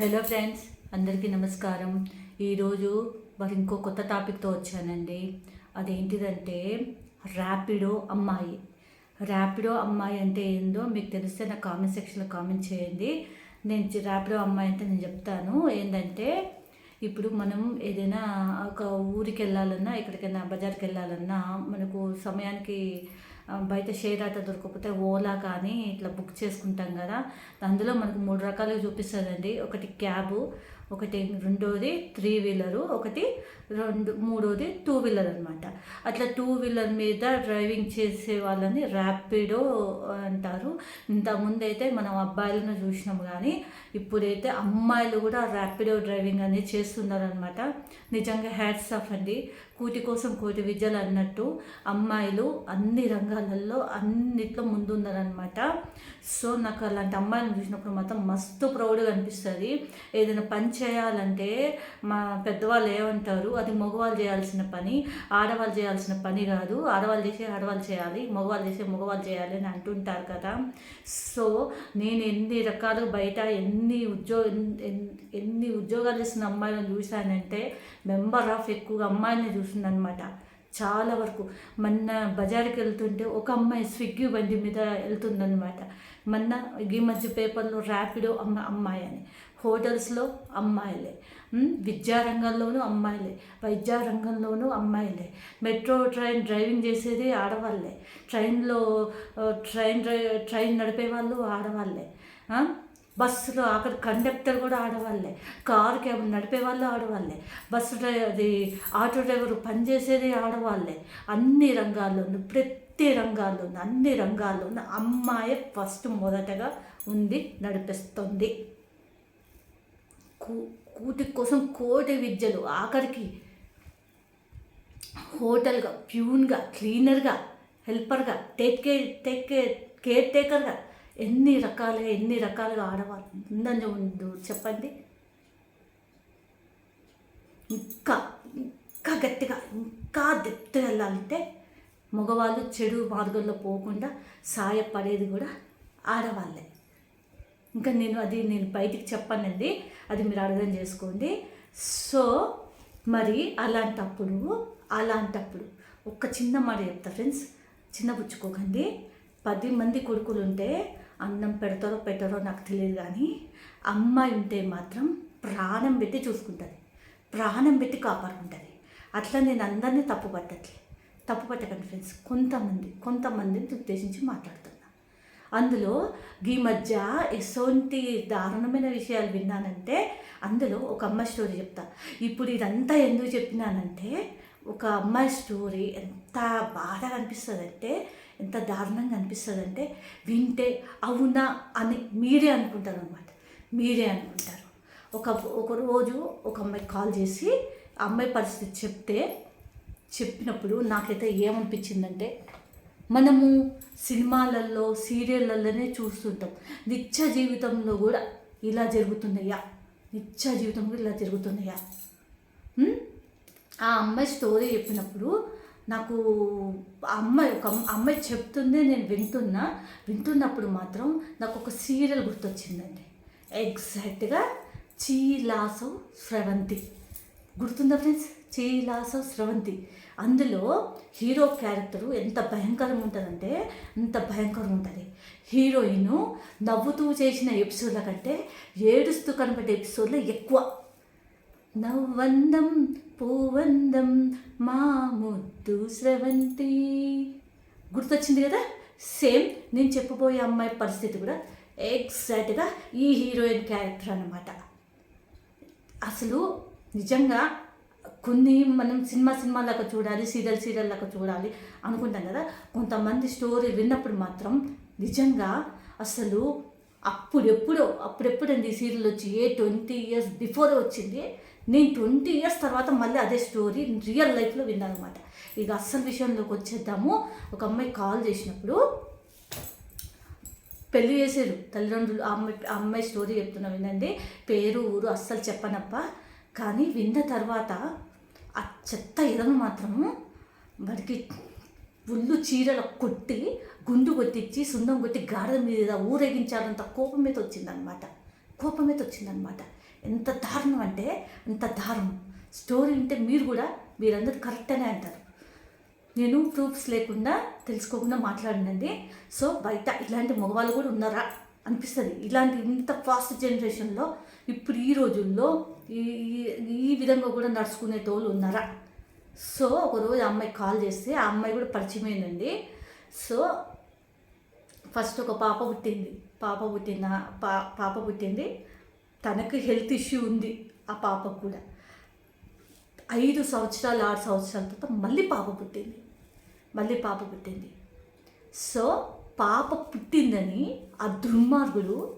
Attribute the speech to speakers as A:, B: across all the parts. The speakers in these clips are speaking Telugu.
A: హలో ఫ్రెండ్స్ అందరికీ నమస్కారం. ఈరోజు మరి ఇంకో కొత్త టాపిక్తో వచ్చానండి. అదేంటిదంటే ర్యాపిడో అమ్మాయి. ర్యాపిడో అమ్మాయి అంటే ఏందో మీకు తెలిస్తే నా కామెంట్ సెక్షన్లో కామెంట్ చేయండి. నేను ర్యాపిడో అమ్మాయి అంటే నేను చెప్తాను. ఏంటంటే ఇప్పుడు మనం ఏదైనా ఒక ఊరికి వెళ్ళాలన్నా ఎక్కడికైనా బజార్కి వెళ్ళాలన్నా మనకు సమయానికి బయట షేర్ ఆటో దొరకకపోతే ఓలా కానీ ఇట్లా బుక్ చేసుకుంటాం కదా. అందులో మనకు మూడు రకాలుగా చూపిస్తుందండి ఒకటి క్యాబు ఒకటి రెండోది త్రీ వీలరు ఒకటి రెండు మూడోది టూ వీలర్ అనమాట అట్లా టూ వీలర్ మీద డ్రైవింగ్ చేసే వాళ్ళని ర్యాపిడో అంటారు. ఇంతకుముందైతే మనం అబ్బాయిలను చూసినాం కానీ ఇప్పుడైతే అమ్మాయిలు కూడా ర్యాపిడో డ్రైవింగ్ అనేది చేస్తున్నారనమాట నిజంగా హ్యాట్స్ ఆఫ్ అండి. కూటి కోసం కోటి విద్యలు అన్నట్టు అమ్మాయిలు అన్ని రంగాలలో అన్నిట్లో ముందున్నారనమాట సో నాకు అలాంటి అమ్మాయిలను చూసినప్పుడు మాత్రం మస్తు ప్రౌడ్గా అనిపిస్తుంది. ఏదైనా పని చేయాలంటే మా పెద్దవాళ్ళు ఏమంటారు? అది మగవాళ్ళు చేయాల్సిన పని ఆడవాళ్ళు చేయాల్సిన పని కాదు. ఆడవాళ్ళు చేసే ఆడవాళ్ళు చేయాలి మగవాళ్ళు చేసే మగవాళ్ళు చేయాలి అని అంటుంటారు కదా. సో నేను ఎన్ని రకాలు బయట ఎన్ని ఉద్యోగ ఎన్- ఎన్ని ఉద్యోగాలు చేసిన అమ్మాయిలను చూశానంటే మెంబర్ ఆఫ్ ఎక్కువగా అమ్మాయిని చూసిందనమాట చాలా వరకు మొన్న బజార్కి వెళ్తుంటే ఒక అమ్మాయి స్విగ్గీ బండి మీద వెళ్తుందనమాట మొన్న ఈ మధ్య పేపర్లో ర్యాపిడో అమ్మ అమ్మాయి అని. హోటల్స్లో అమ్మాయిలే. విద్యారంగంలోనూ అమ్మాయిలే. వైద్య రంగంలోనూ అమ్మాయిలే. మెట్రో ట్రైన్ డ్రైవింగ్ చేసేది ఆడవాళ్ళే. ట్రైన్లో ట్రైన్ డ్రై ట్రైన్ నడిపే వాళ్ళు ఆడవాళ్ళే బస్సులో అక్కడ కండక్టర్ కూడా ఆడవాళ్ళే. కారు క్యాబ్ నడిపే వాళ్ళు ఆడవాళ్ళే. బస్సు డ్రైవర్ అది ఆటో డ్రైవర్ పనిచేసేది ఆడవాళ్ళే. అన్ని రంగాల్లోనూ ప్రతి రంగాల్లోనూ అన్ని రంగాల్లోనూ అమ్మాయి ఫస్ట్ మొదటగా ఉంది నడిపిస్తుంది. కూ కూటి కోసం కోటి విద్యలు ఆఖరికి హోటల్గా ప్యూన్గా క్లీనర్గా హెల్పర్గా take care take care care టేకర్గా ఎన్ని రకాలుగా ఎన్ని రకాలుగా ఆడవాళ్ళు ఉందని ఉండు చెప్పండి. ఇంకా ఇంకా గట్టిగా ఇంకా డెప్త్గా వెళ్ళాలంటే మగవాళ్ళు చెడు మార్గంలో పోకుండా సాయపడేది కూడా ఆడవాళ్ళే. ఇంకా నేను అది నేను బయటికి చెప్పానండి అది మీరు అర్థం చేసుకోండి. సో మరి అలాంటప్పుడు అలాంటప్పుడు ఒక చిన్న మాట చెప్తా ఫ్రెండ్స్ చిన్న పుచ్చుకోకండి పది మంది కొడుకులు ఉంటే అన్నం పెడతారో పెట్టారో నాకు తెలియదు కానీ అమ్మాయి ఉంటే మాత్రం ప్రాణం పెట్టి చూసుకుంటుంది. ప్రాణం పెట్టి కాపాడుకుంటుంది. అట్లా నేను అందరినీ తప్పు పట్టట్లే. తప్పు పట్టకండి ఫ్రెండ్స్. కొంతమంది కొంతమందిని ఉద్దేశించి మాట్లాడుతున్నా. అందులో ఈ మధ్య ఎసోంటి దారుణమైన విషయాలు విన్నానంటే అందులో ఒక అమ్మాయి స్టోరీ చెప్తా. ఇప్పుడు ఇదంతా ఎందుకు చెప్పినానంటే ఒక అమ్మాయి స్టోరీ ఎంత బాధగా అనిపిస్తుంది అంటే ఎంత దారుణంగా అనిపిస్తుంది అంటే వింటే అవునా అని మీరే అనుకుంటారు అనమాట మీరే అనుకుంటారు. ఒక ఒక రోజు ఒక అమ్మాయి కాల్ చేసి అమ్మాయి పరిస్థితి చెప్తే చెప్పినప్పుడు నాకైతే ఏమనిపించిందంటే మనము సినిమాలలో సీరియళ్ళల్లోనే చూస్తుంటాం. నిత్య జీవితంలో కూడా ఇలా జరుగుతున్నాయా? నిత్య జీవితంలో ఇలా జరుగుతున్నాయా? ఆ అమ్మాయి స్టోరీ చెప్పినప్పుడు నాకు అమ్మాయి ఒక అమ్మాయి చెప్తుందే నేను వింటున్నా. వింటున్నప్పుడు మాత్రం నాకు ఒక సీరియల్ గుర్తొచ్చిందండి. ఎగ్జాక్ట్గా చీలాసో స్రవంతి. గుర్తుందా ఫ్రెండ్స్? చీలాసో స్రవంతి. అందులో హీరో క్యారెక్టరు ఎంత భయంకరంగా ఉంటుందంటే అంత భయంకరంగా ఉంటుంది. హీరోయిన్ నవ్వుతూ చేసిన ఎపిసోడ్ల కంటే ఏడుస్తూ కనబడే ఎపిసోడ్లో ఎక్కువ. నవ్వందం పూవందం మా ముద్దు స్రవంతి. గుర్తొచ్చింది కదా? సేమ్ నేను చెప్పబోయే అమ్మాయి పరిస్థితి కూడా ఎగ్జాక్ట్గా ఈ హీరోయిన్ క్యారెక్టర్ అన్నమాట. అసలు నిజంగా కొన్ని మనం సినిమా సినిమాలకు లాగా చూడాలి సీరియల్ సీరియల్ లాగా చూడాలి అనుకుంటాం కదా? కొంతమంది స్టోరీ విన్నప్పుడు మాత్రం నిజంగా అసలు అప్పుడెప్పుడో అప్పుడెప్పుడండి ఈ సీరియల్ వచ్చి ఏ ట్వంటీ ఇయర్స్ బిఫోర్ వచ్చింది నేను ట్వంటీ ఇయర్స్ తర్వాత మళ్ళీ అదే స్టోరీ రియల్ లైఫ్లో విన్నాను అనమాట ఇక అస్సలు విషయంలోకి వచ్చేద్దాము. ఒక అమ్మాయి కాల్ చేసినప్పుడు పెళ్ళి చేశారు తల్లిదండ్రులు ఆ అమ్మాయి ఆ అమ్మాయి స్టోరీ చెప్తున్నా వినండి. పేరు ఊరు అస్సలు చెప్పనప్ప. కానీ విన్న తర్వాత ఆ చెత్త ఇలను మాత్రము వాడికి పుల్లు చీరలు కొట్టి గుండు కొట్టించి సున్నం కొట్టి గాడిద మీద ఊరేగించాలంత కోపం మీద వచ్చిందనమాట కోపం మీద వచ్చిందనమాట ఎంత దారుణం అంటే అంత దారుణం. స్టోరీ ఉంటే మీరు కూడా మీరందరూ కరెక్ట్ అనే అంటారు. నేను ప్రూఫ్స్ లేకుండా తెలుసుకోకుండా మాట్లాడినండి. సో బయట ఇలాంటి మగవాళ్ళు కూడా ఉన్నారా అనిపిస్తుంది. ఇలాంటి ఇంత ఫాస్ట్ జనరేషన్లో ఇప్పుడు ఈ రోజుల్లో ఈ ఈ- ఈ విధంగా కూడా నడుచుకునే తోలు ఉన్నారా? సో ఒకరోజు ఆ అమ్మాయి కాల్ చేస్తే ఆ అమ్మాయి కూడా పరిచయమైందండి. సో ఫస్ట్ ఒక పాప పుట్టింది. పాప పుట్టిన పా పాప పుట్టింది. తనకు హెల్త్ ఇష్యూ ఉంది ఆ పాపకు కూడా. ఐదు సంవత్సరాలు ఆరు సంవత్సరాల తర్వాత మళ్ళీ పాప పుట్టింది. మళ్ళీ పాప పుట్టింది. సో పాప పుట్టిందని ఆ దుర్మార్గుడు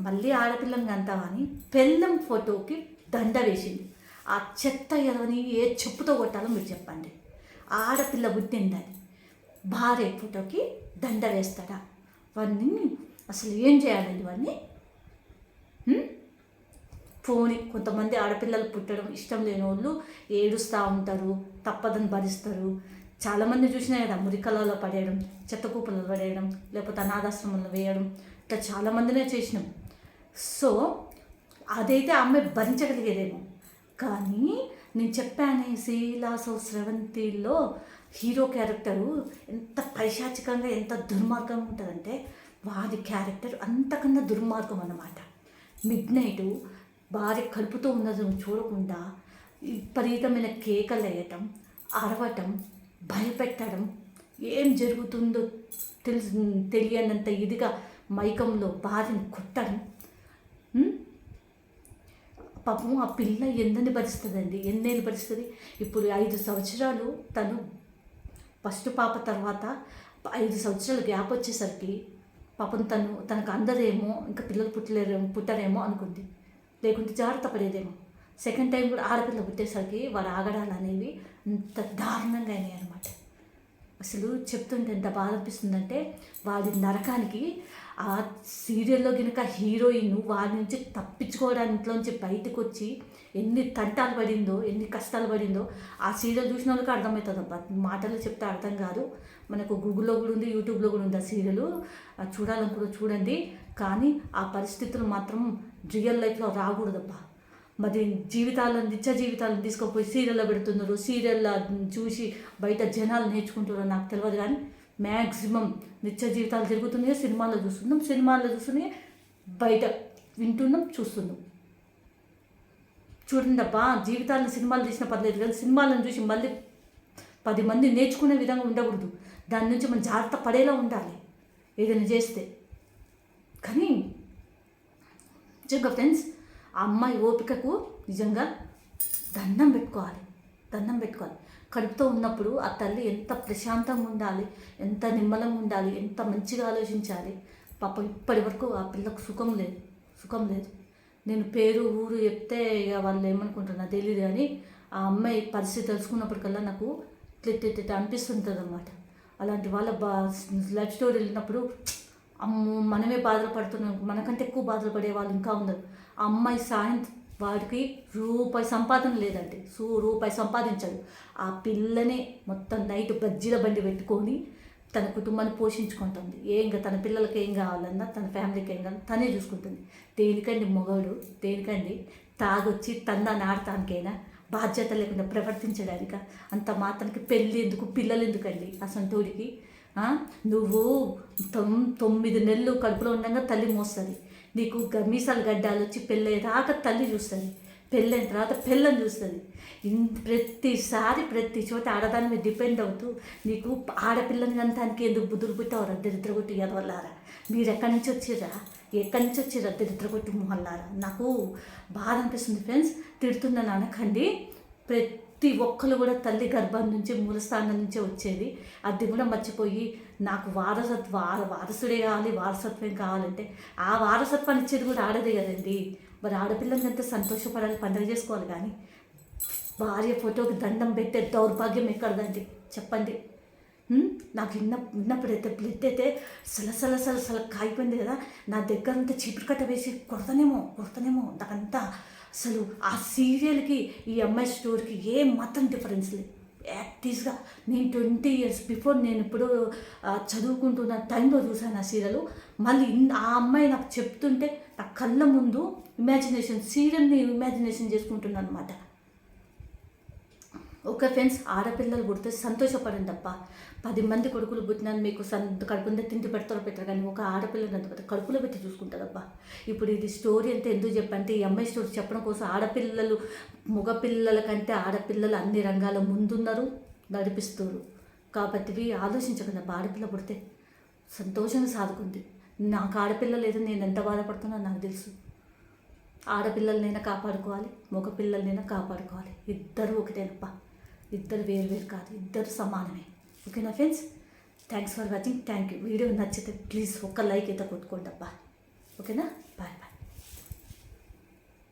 A: మళ్ళీ ఆడపిల్లని అంటావని పెళ్ళం ఫోటోకి దండ వేసింది. ఆ చెత్త ఎదవని ఏ చెప్పుతో కొట్టాలో మీరు చెప్పండి. ఆడపిల్ల పుట్టిందని భార్య ఫోటోకి దండ వేస్తాడా? వాడిని అసలు ఏం చేయాలండి వాడిని? పోని కొంతమంది ఆడపిల్లలు పుట్టడం ఇష్టం లేని వాళ్ళు ఏడుస్తూ ఉంటారు తప్పదని భరిస్తారు. చాలామంది చూసినా కదా మురికలలో పడేయడం చెత్తకూపలలో పడేయడం లేకపోతే అనాథాశ్రమంలో వేయడం ఇట్లా చాలామందినే చేసినాం. సో అదైతే ఆమె భరించగలిగేదేమో. కానీ నేను చెప్పాను ఆఫ్ స్రవంతిలో హీరో క్యారెక్టరు ఎంత పైశాచికంగా ఎంత దుర్మార్గంగా ఉంటుందంటే వారి క్యారెక్టర్ అంతకన్నా దుర్మార్గం అన్నమాట. మిడ్ నైటు భార్య కలుపుతూ ఉన్నది చూడకుండా విపరీతమైన కేకలు వేయటం అరవటం భయపెట్టడం ఏం జరుగుతుందో తెలుసు తెలియనంత ఇదిగా మైకంలో భార్యను కొట్టడం. పాపం ఆ పిల్ల ఎన్నని భరిస్తుందండి ఎన్నేళ్ళు భరిస్తుంది? ఇప్పుడు ఐదు సంవత్సరాలు తను ఫస్ట్ పాప తర్వాత ఐదు సంవత్సరాలు గ్యాప్ వచ్చేసరికి పాపం తను తనకు అందరేమో ఇంకా పిల్లలు పుట్టలేరేమో పుట్టరేమో అనుకుంది. లేకుంటే జాగ్రత్త పడేదేమో సెకండ్ టైం కూడా ఆడపిల్ల పుట్టేసరికి వాళ్ళు ఆగడాలు అనేవి అంత దారుణంగా అయినాయి అనమాట అసలు చెప్తుంటే ఎంత బాధ అనిపిస్తుందంటే వాడి నరకానికి ఆ సీరియల్లో కనుక హీరోయిన్ వాడి నుంచి తప్పించుకోవడానికి నుంచి బయటకు వచ్చి ఎన్ని తంటాలు పడిందో ఎన్ని కష్టాలు పడిందో ఆ సీరియల్ చూసిన వాళ్ళకి అర్థమవుతుంది. అబ్బా మాటలు చెప్తే అర్థం కాదు. మనకు గూగుల్లో కూడా ఉంది యూట్యూబ్లో కూడా ఉంది ఆ సీరియల్ చూడాలనుకుంటే చూడండి. కానీ ఆ పరిస్థితులు మాత్రం రియల్ లైఫ్లో రాకూడదబ్బా. మరి జీవితాలను నిత్య జీవితాలను తీసుకుపోయి సీరియల్లో పెడుతున్నారు. సీరియల్లో చూసి బయట జనాలు నేర్చుకుంటున్నారు నాకు తెలియదు కానీ మ్యాక్సిమం నిత్య జీవితాలు జరుగుతున్నాయి సినిమాల్లో చూస్తున్నాం. సినిమాల్లో చూస్తున్నాయి బయట వింటున్నాం చూస్తున్నాం. చూడండి అబ్బా జీవితాలను సినిమాలు తీసిన పర్లేదు కానీ సినిమాలను చూసి మళ్ళీ పది మంది నేర్చుకునే విధంగా ఉండకూడదు. దాని నుంచి మనం జాగ్రత్త పడేలా ఉండాలి. ఏదైనా చేస్తే. కానీ నిజంగా ఫ్రెండ్స్ ఆ అమ్మాయి ఓపికకు నిజంగా దండం పెట్టుకోవాలి దండం పెట్టుకోవాలి. కడుపుతో ఉన్నప్పుడు ఆ తల్లి ఎంత ప్రశాంతంగా ఉండాలి ఎంత నిమ్మలంగా ఉండాలి ఎంత మంచిగా ఆలోచించాలి. పాప ఇప్పటి వరకు ఆ పిల్లకు సుఖం లేదు సుఖం లేదు. నేను పేరు ఊరు చెప్తే ఇక వాళ్ళు ఏమనుకుంటున్నా తెలియదు కానీ ఆ అమ్మాయి పరిస్థితి తెలుసుకున్నప్పటికల్లా నాకు ఇట్లా ఇట్లా అనిపిస్తుంటుంది అనమాట అలాంటి వాళ్ళ బా లైఫ్ స్టోరీ వెళ్ళినప్పుడు అమ్మో మనమే బాధలు పడుతున్నాం. మనకంటే ఎక్కువ బాధలు పడే వాళ్ళు ఇంకా ఉన్నారు ఆ అమ్మాయి సాయం వాడికి రూపాయి సంపాదన లేదండి సూ రూపాయి సంపాదించాడు. ఆ పిల్లనే మొత్తం నైట్ బజ్జీల బండి పెట్టుకొని తన కుటుంబాన్ని పోషించుకుంటుంది. ఏం తన పిల్లలకి ఏం కావాలన్నా తన ఫ్యామిలీకి ఏం కావాలి తనే చూసుకుంటుంది. దేనికండి మొగడు? దేనికండి? తాగొచ్చి తందాన్ని ఆడటానికైనా బాధ్యత లేకుండా ప్రవర్తించడానిక? అంత మాత్రానికి పెళ్ళి ఎందుకు? పిల్లలు ఎందుకండి? అసంటోడికి ఆ? నువ్వు తొమ్ తొమ్మిది నెలలు కడుపులో ఉండగా తల్లి మోస్తుంది. నీకు గ- మీసాలు గడ్డాలు వచ్చి పెళ్ళయ్యేదాకా తల్లి చూస్తుంది. పెళ్ళైన తర్వాత పెళ్ళని చూస్తుంది. ఇన్ ప్రతిసారి ప్రతి చోట ఆడదాని మీద డిపెండ్ అవుతూ నీకు ఆడపిల్లని అంతానికి ఎందుకు బుద్ధులు పుట్టావరా? దరిద్ర కొట్టి ఎదవల్లారా? మీరు ఎక్కడి నుంచి వచ్చిర్రా? ఎక్కడి నుంచి వచ్చిర్రా దరిద్ర కొట్టి మొహల్లారా? నాకు బాధ అనిపిస్తుంది ఫ్రెండ్స్. తిడుతుందని అనకండి ప్రతి ప్రతి ఒక్కరు కూడా తల్లి గర్భం నుంచి మూలస్థానం నుంచే వచ్చేది. అది కూడా మర్చిపోయి నాకు వారసత్వ వార- వారసుడే కావాలి వారసత్వం కావాలంటే ఆ వారసత్వాన్ని ఇచ్చేది కూడా ఆడదే కదండి. మరి ఆడపిల్లలకి ఎంత సంతోషపడాలి పండుగ చేసుకోవాలి కానీ? భార్య ఫోటోకి దండం పెట్టే దౌర్భాగ్యం ఎక్కడదండి? చెప్పండి. నాకు విన్న ఉన్నప్పుడైతే బ్లడ్ అయితే సలసల సలసల కాయిపోయింది కదా. నా దగ్గర అంతా చీపురు కట్ట వేసి కొడతానేమో కొడతానేమో. నాకంతా అసలు ఆ సీరియల్కి ఈ అమ్మాయి స్టోరీకి ఏ మాత్రం డిఫరెన్స్ లేదు. యాక్టీవ్గా నేను ట్వంటీ ఇయర్స్ బిఫోర్ నేను ఇప్పుడు చదువుకుంటున్న టైంలో చూసాను ఆ సీరియల్. మళ్ళీ ఆ అమ్మాయి నాకు చెప్తుంటే నా కళ్ళ ముందు ఇమాజినేషన్ సీరియల్ని ఇమాజినేషన్ చేసుకుంటున్నాను అనమాట ఓకే ఫ్రెండ్స్ ఆడపిల్లలు పుడితే సంతోషపడండి తప్ప పది మంది కొడుకులు పుట్టినాను మీకు సంత కడుపుందా తిండి పెడతారో పెట్టరు కానీ ఒక ఆడపిల్లని అంత పెద్ద కడుపులో పెట్టి చూసుకుంటారబ్బా ఇప్పుడు ఇది స్టోరీ అంతా ఎందుకు చెప్పంటే ఈ అమ్మాయి స్టోరీ చెప్పడం కోసం ఆడపిల్లలు మగపిల్లల కంటే ఆడపిల్లలు అన్ని రంగాల ముందున్నారు నడిపిస్తారు కాబట్టి ఆలోచించకుండా ఆడపిల్ల పుడితే సంతోషంగా సాదుకుంది. నాకు ఆడపిల్ల లేదు నేను ఎంత బాధపడుతున్నా నాకు తెలుసు. ఆడపిల్లలనైనా కాపాడుకోవాలి మగపిల్లలనైనా కాపాడుకోవాలి. ఇద్దరు ఒకటేనప్ప ఇద్దరు వేరు వేరు కాదు ఇద్దరు సమానమే. ఓకేనా friends? Thanks for watching thank you video నచ్చితే ప్లీజ్ ఒక్క లైక్ అయితే కొట్టుకోండి అబ్బా. ఓకేనా?